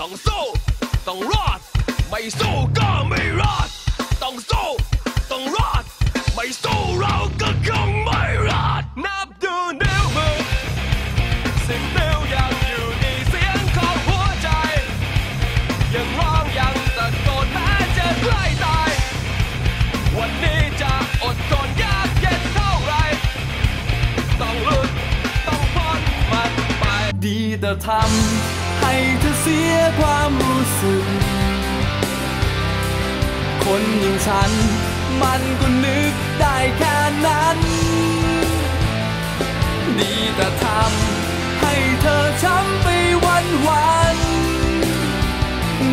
ต้องสู้ ต้องรอด ไม่สู้ก็ไม่รอด แต่ทำให้เธอเสียความรู้สึก คนอย่างฉัน มันก็นึกได้แค่นั้น ดีแต่ทำให้เธอช้ำไปวันวัน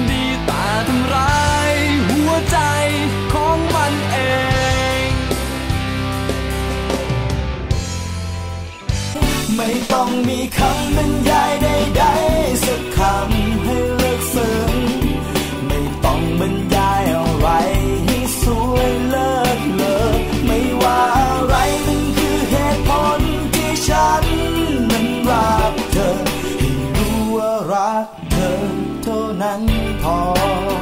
ดีแต่ทำร้ายหัวใจของมันเองไม่ต้องมีคำบรรยาย 都难逃。